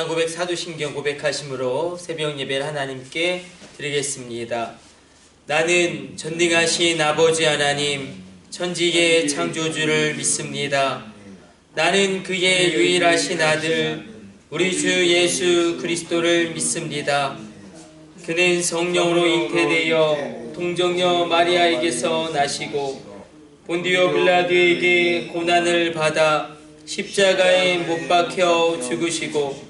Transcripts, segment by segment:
순환 고백 사도신경 고백하심으로 새벽 예배를 하나님께 드리겠습니다. 나는 전능하신 아버지 하나님 천지의 창조주를 믿습니다. 나는 그의 유일하신 아들 우리 주 예수 그리스도를 믿습니다. 그는 성령으로 잉태되어 동정녀 마리아에게서 나시고 본디오 빌라드에게 고난을 받아 십자가에 못 박혀 죽으시고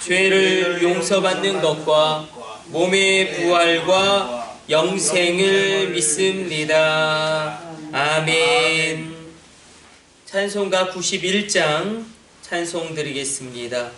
죄를 용서받는 것과 몸의 부활과 영생을 믿습니다. 아멘. 찬송가 91장 찬송 드리겠습니다.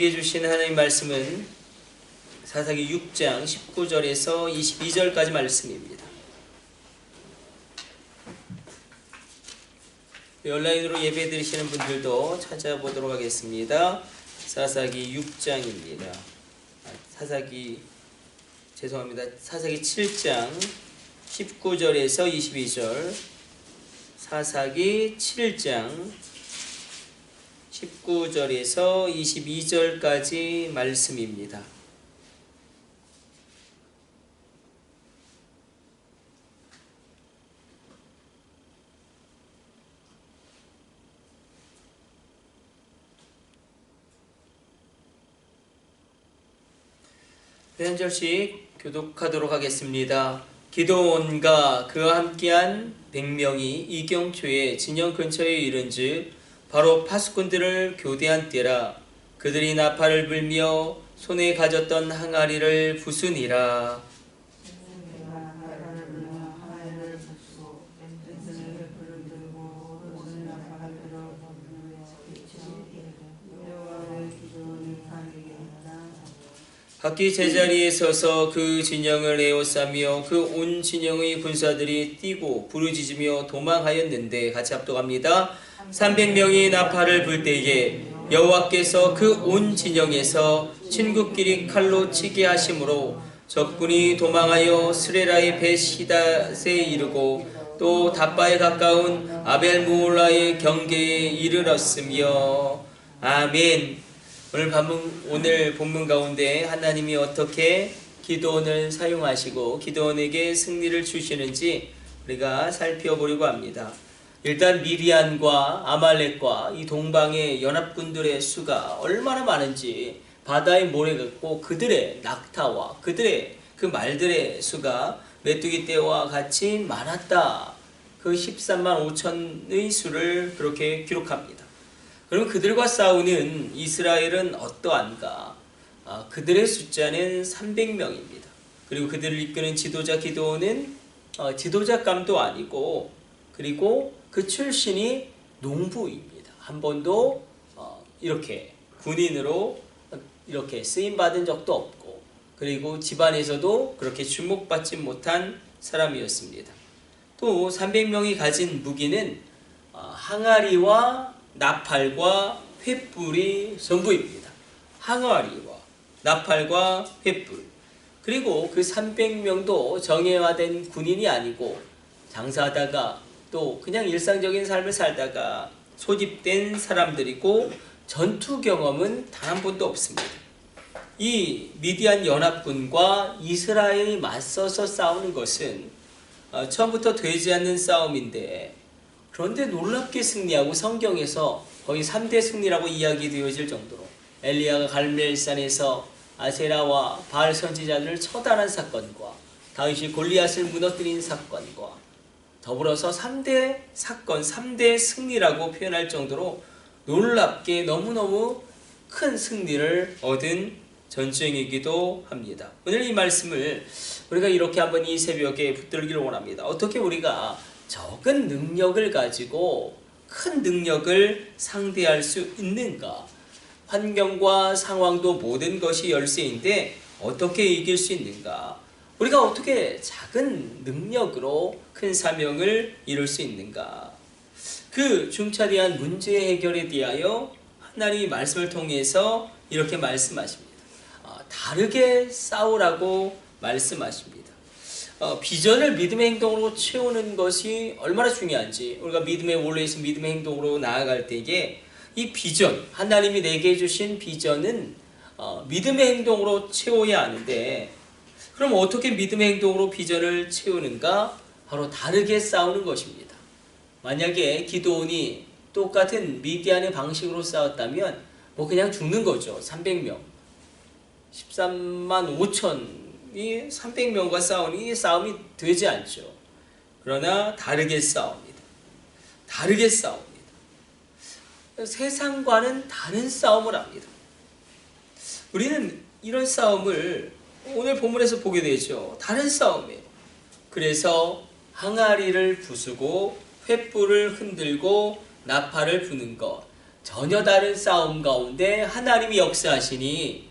우리에게 주신 하나님 말씀은 사사기 6장 19절에서 22절까지 말씀입니다. 온라인으로 예배 드리시는 분들도 찾아보도록 하겠습니다. 사사기 6장입니다. 아, 사사기 죄송합니다. 사사기 7장 19절에서 22절 사사기 7장 19절에서 22절까지 말씀입니다. 네, 한 절씩 교독하도록 하겠습니다. 기도원과 그와 함께한 1명이 이경초의 진영 근처에 이른즉 바로 파수꾼들을 교대한 때라 그들이 나팔을 불며 손에 가졌던 항아리를 부수니라 각기 제자리에 서서 그 진영을 에워싸며 그 온 진영의 군사들이 뛰고 부르짖으며 도망하였는데 같이 합독합니다. 300명이 나팔을 불 때에 여호와께서 그 온 진영에서 친구끼리 칼로 치게 하심으로 적군이 도망하여 스레라의 베시닷에 이르고 또 다바에 가까운 아벨무올라의 경계에 이르렀으며 아멘. 오늘 본문, 오늘 본문 가운데 하나님이 어떻게 기도원을 사용하시고 기도원에게 승리를 주시는지 우리가 살펴보려고 합니다. 일단 미디안과 아말렉과 이 동방의 연합군들의 수가 얼마나 많은지 바다의 모래 같고 그들의 낙타와 그들의 그 말들의 수가 메뚜기 떼와 같이 많았다. 그 13만 5천의 수를 그렇게 기록합니다. 그럼 그들과 싸우는 이스라엘은 어떠한가? 아, 그들의 숫자는 300명입니다. 그리고 그들을 이끄는 지도자 기도는 어, 지도자감도 아니고 그리고 그 출신이 농부입니다. 한 번도 어, 이렇게 군인으로 이렇게 쓰임 받은 적도 없고 그리고 집안에서도 그렇게 주목받지 못한 사람이었습니다. 또 300명이 가진 무기는 어, 항아리와 나팔과 횃불이 전부입니다. 항아리와 나팔과 횃불. 그리고 그 300명도 정예화된 군인이 아니고 장사하다가 또 그냥 일상적인 삶을 살다가 소집된 사람들이고 전투 경험은 단 한 번도 없습니다. 이 미디안 연합군과 이스라엘이 맞서서 싸우는 것은 어, 처음부터 되지 않는 싸움인데 그런데 놀랍게 승리하고 성경에서 거의 3대 승리라고 이야기되어질 정도로 엘리야가 갈멜산에서 아세라와 바알 선지자들을 처단한 사건과 다윗이 골리앗을 무너뜨린 사건과 더불어서 3대 사건, 3대 승리라고 표현할 정도로 놀랍게 너무너무 큰 승리를 얻은 전쟁이기도 합니다. 오늘 이 말씀을 우리가 이렇게 한번 이 새벽에 붙들기를 원합니다. 어떻게 우리가 적은 능력을 가지고 큰 능력을 상대할 수 있는가? 환경과 상황도 모든 것이 열쇠인데 어떻게 이길 수 있는가? 우리가 어떻게 작은 능력으로 큰 사명을 이룰 수 있는가? 그 중차대한 문제 해결에 대하여 하나님이 말씀을 통해서 이렇게 말씀하십니다. 어, 다르게 싸우라고 말씀하십니다. 어, 비전을 믿음의 행동으로 채우는 것이 얼마나 중요한지 우리가 믿음의 원리에서 믿음의 행동으로 나아갈 때에 이 비전 하나님이 내게 주신 비전은 어, 믿음의 행동으로 채워야 하는데 그럼 어떻게 믿음의 행동으로 비전을 채우는가? 바로 다르게 싸우는 것입니다. 만약에 기도원이 똑같은 미디안의 방식으로 싸웠다면 뭐 그냥 죽는 거죠. 300명. 13만 5천 이 300명과 싸우니 이 싸움이 되지 않죠. 그러나 다르게 싸웁니다. 다르게 싸웁니다. 세상과는 다른 싸움을 합니다. 우리는 이런 싸움을 오늘 본문에서 보게 되죠. 다른 싸움이에요. 그래서 항아리를 부수고 횃불을 흔들고 나팔을 부는 것 전혀 다른 싸움 가운데 하나님이 역사하시니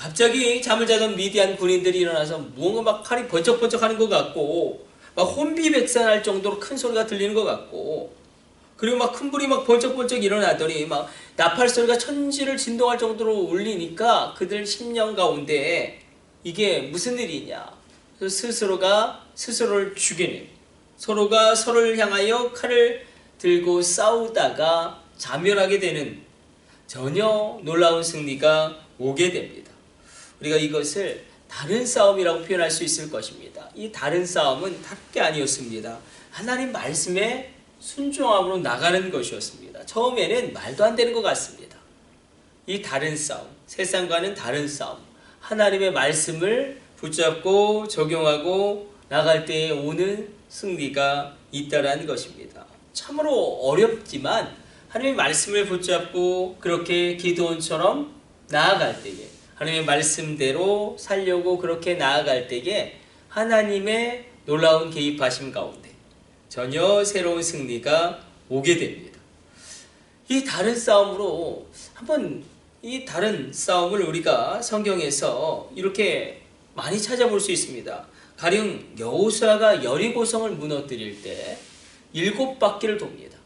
갑자기 잠을 자던 미디안 군인들이 일어나서 무언가 막 칼이 번쩍번쩍 하는 것 같고 막 혼비백산할 정도로 큰 소리가 들리는 것 같고 그리고 막 큰 불이 막 번쩍번쩍 일어나더니 막 나팔 소리가 천지를 진동할 정도로 울리니까 그들 심령 가운데 이게 무슨 일이냐 스스로가 스스로를 죽이는 서로가 서로를 향하여 칼을 들고 싸우다가 자멸하게 되는 전혀 놀라운 승리가 오게 됩니다. 우리가 이것을 다른 싸움이라고 표현할 수 있을 것입니다. 이 다른 싸움은 다른 게 아니었습니다. 하나님 말씀에 순종함으로 나가는 것이었습니다. 처음에는 말도 안 되는 것 같습니다. 이 다른 싸움, 세상과는 다른 싸움, 하나님의 말씀을 붙잡고 적용하고 나갈 때에 오는 승리가 있다라는 것입니다. 참으로 어렵지만 하나님의 말씀을 붙잡고 그렇게 기도원처럼 나아갈 때에 하나님의 말씀대로 살려고 그렇게 나아갈 때에 하나님의 놀라운 개입하심 가운데 전혀 새로운 승리가 오게 됩니다. 이 다른 싸움으로 한번 이 다른 싸움을 우리가 성경에서 이렇게 많이 찾아볼 수 있습니다. 가령 여호수아가 여리고성을 무너뜨릴 때 일곱 바퀴를 돕니다.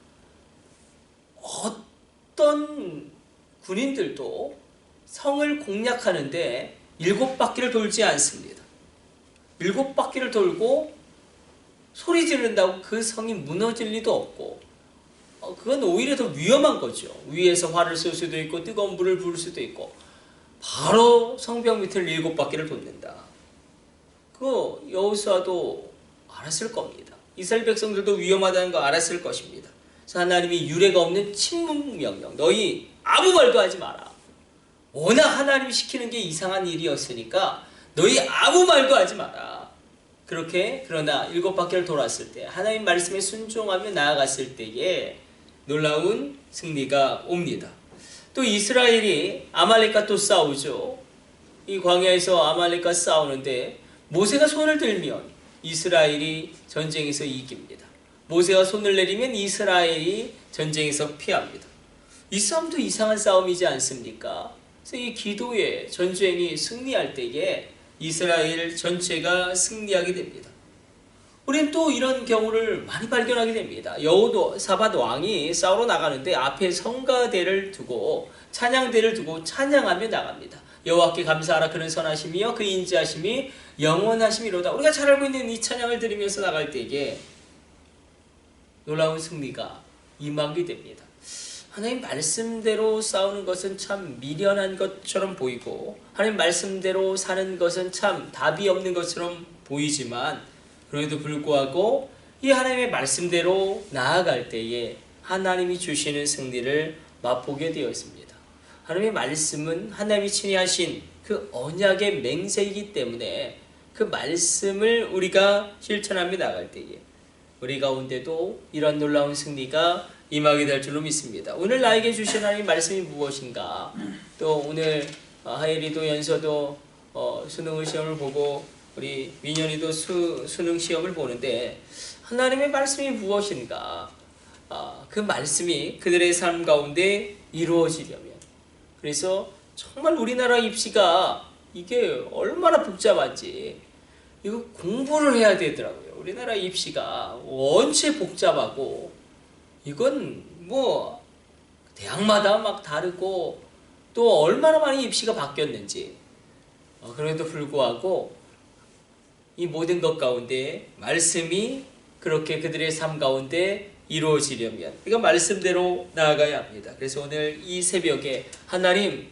어떤 군인들도 성을 공략하는데 일곱 바퀴를 돌지 않습니다. 일곱 바퀴를 돌고 소리 지른다고 그 성이 무너질 리도 없고 어, 그건 오히려 더 위험한 거죠. 위에서 화를 쏠 수도 있고 뜨거운 불을 부을 수도 있고 바로 성벽 밑을 일곱 바퀴를 돕는다. 그 여호수아도 알았을 겁니다. 이스라엘 백성들도 위험하다는 거 알았을 것입니다. 하나님이 유례가 없는 침묵 명령. 너희 아무 말도 하지 마라. 워낙 하나님이 시키는 게 이상한 일이었으니까 너희 아무 말도 하지 마라. 그렇게 그러나 일곱 바퀴를 돌았을 때 하나님 말씀에 순종하며 나아갔을 때에 놀라운 승리가 옵니다. 또 이스라엘이 아말렉과 또 싸우죠. 이 광야에서 아말렉과 싸우는데 모세가 손을 들면 이스라엘이 전쟁에서 이깁니다. 모세가 손을 내리면 이스라엘이 전쟁에서 피합니다. 이 싸움도 이상한 싸움이지 않습니까? 그래서 이 기도의 전쟁이 승리할 때에 이스라엘 전체가 승리하게 됩니다. 우리는 또 이런 경우를 많이 발견하게 됩니다. 여호도 사밧 왕이 싸우러 나가는데 앞에 성가대를 두고 찬양대를 두고 찬양하며 나갑니다. 여호와께 감사하라 그는 선하심이여 그 인자하심이 영원하심이로다. 우리가 잘 알고 있는 이 찬양을 들으면서 나갈 때에 놀라운 승리가 임하게 됩니다. 하나님 말씀대로 싸우는 것은 참 미련한 것처럼 보이고 하나님 말씀대로 사는 것은 참 답이 없는 것처럼 보이지만 그럼에도 불구하고 이 하나님의 말씀대로 나아갈 때에 하나님이 주시는 승리를 맛보게 되었습니다. 하나님의 말씀은 하나님이 친히 하신 그 언약의 맹세이기 때문에 그 말씀을 우리가 실천하며 나갈 때에 우리 가운데도 이런 놀라운 승리가 임하게 될 줄로 믿습니다. 오늘 나에게 주신 하나님 말씀이 무엇인가? 또 오늘 어, 하예리도 연서도 어, 수능 시험을 보고 우리 민현이도 수, 수능 시험을 보는데 하나님의 말씀이 무엇인가? 아, 그 말씀이 그들의 삶 가운데 이루어지려면 그래서 정말 우리나라 입시가 이게 얼마나 복잡한지 이거 공부를 해야 되더라고요. 우리나라 입시가 원체 복잡하고 이건 뭐 대학마다 막 다르고 또 얼마나 많이 입시가 바뀌었는지 어, 그럼에도 불구하고 이 모든 것 가운데 말씀이 그렇게 그들의 삶 가운데 이루어지려면 이거 말씀대로 나아가야 합니다. 그래서 오늘 이 새벽에 하나님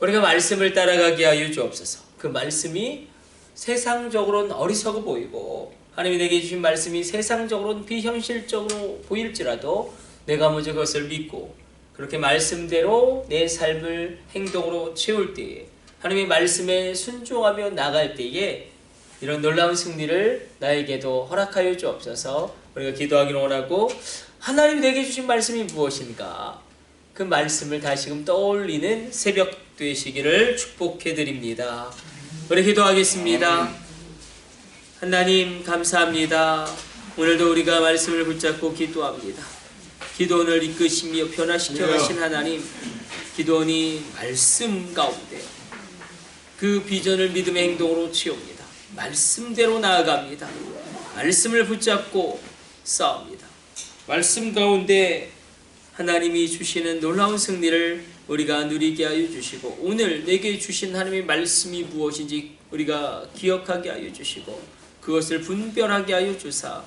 우리가 말씀을 따라가게 하여 주옵소서. 그 말씀이 세상적으로는 어리석어 보이고 하나님이 내게 주신 말씀이 세상적으로는 비현실적으로 보일지라도 내가 먼저 그것을 믿고 그렇게 말씀대로 내 삶을 행동으로 채울 때에 하나님의 말씀에 순종하며 나갈 때에 이런 놀라운 승리를 나에게도 허락하여 주옵소서 우리가 기도하기를 원하고 하나님 내게 주신 말씀이 무엇인가 그 말씀을 다시금 떠올리는 새벽 되시기를 축복해 드립니다. 우리 기도하겠습니다. 하나님 감사합니다. 오늘도 우리가 말씀을 붙잡고 기도합니다. 기도원을 이끄시며 변화시켜 가신 하나님, 기도원이 말씀 가운데 그 비전을 믿음의 행동으로 채웁니다. 말씀대로 나아갑니다. 말씀을 붙잡고 싸웁니다. 말씀 가운데 하나님이 주시는 놀라운 승리를 우리가 누리게 하여 주시고 오늘 내게 주신 하나님의 말씀이 무엇인지 우리가 기억하게 하여 주시고 그것을 분별하게 하여 주사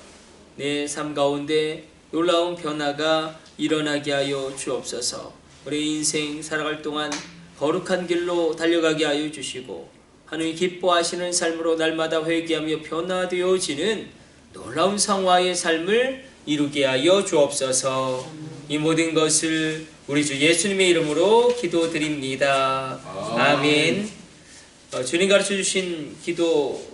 내 삶 가운데 놀라운 변화가 일어나게 하여 주옵소서 우리 인생 살아갈 동안 거룩한 길로 달려가게 하여 주시고 하나님 기뻐하시는 삶으로 날마다 회개하며 변화되어지는 놀라운 성화의 삶을 이루게 하여 주옵소서 이 모든 것을 우리 주 예수님의 이름으로 기도드립니다. 아멘. 어, 주님 가르쳐 주신 기도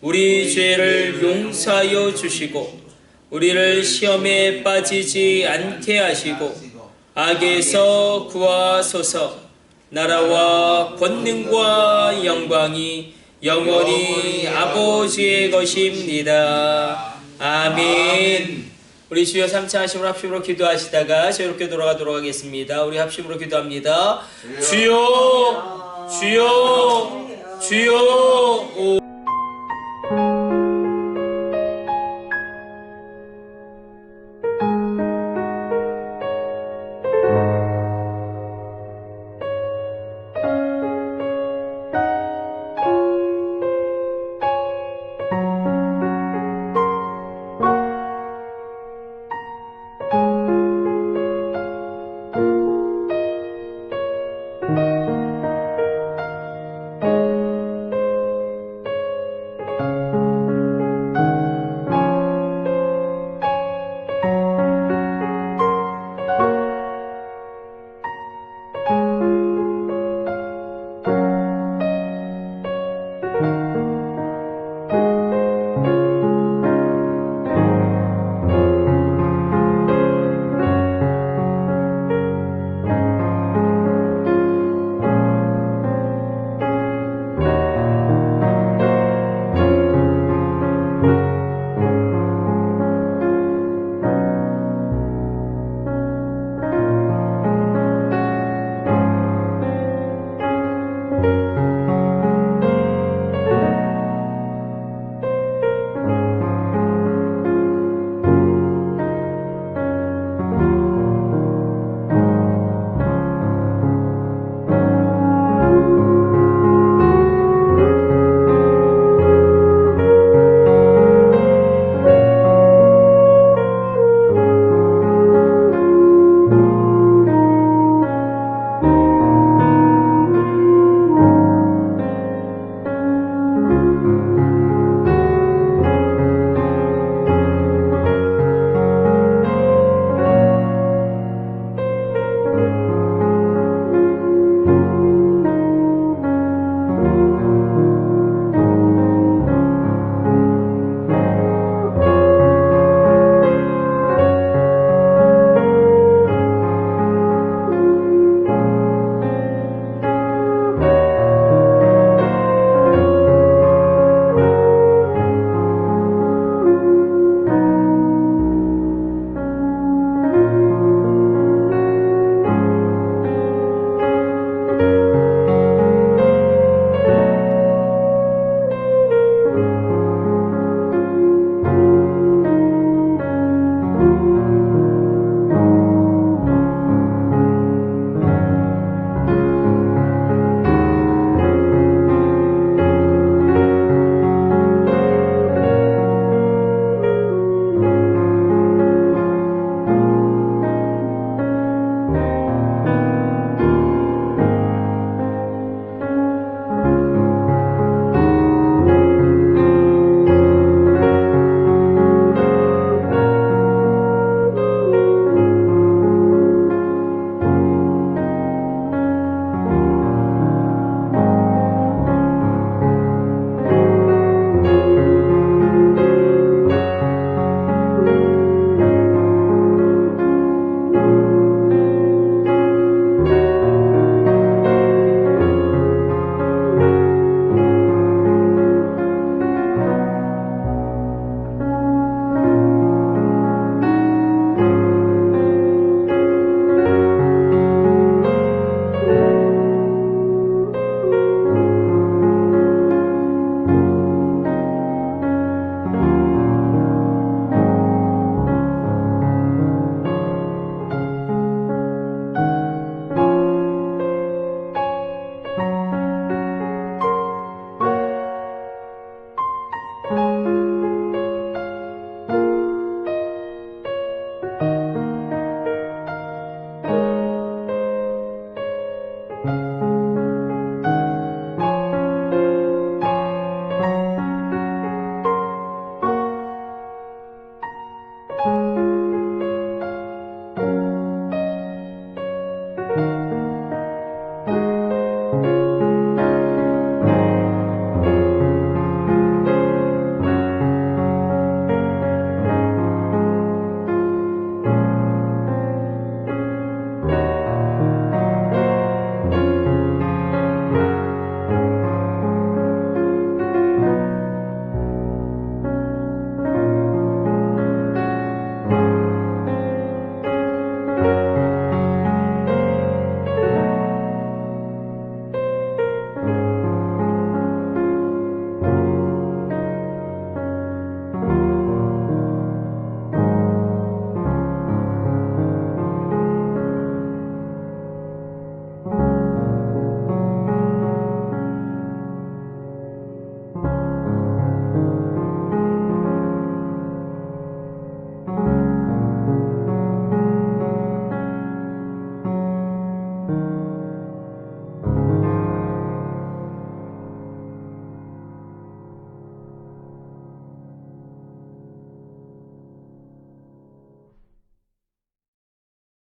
우리 죄를 용서하여 주시고 우리를 시험에 빠지지 않게 하시고 악에서 구하소서 나라와 권능과 영광이 영원히 아버지의 것입니다. 아멘. 우리 주여 삼차 하심으로 합심으로 기도하시다가 자유롭게 돌아가도록 하겠습니다. 우리 합심으로 기도합니다. 주여, 주여, 주여. 오.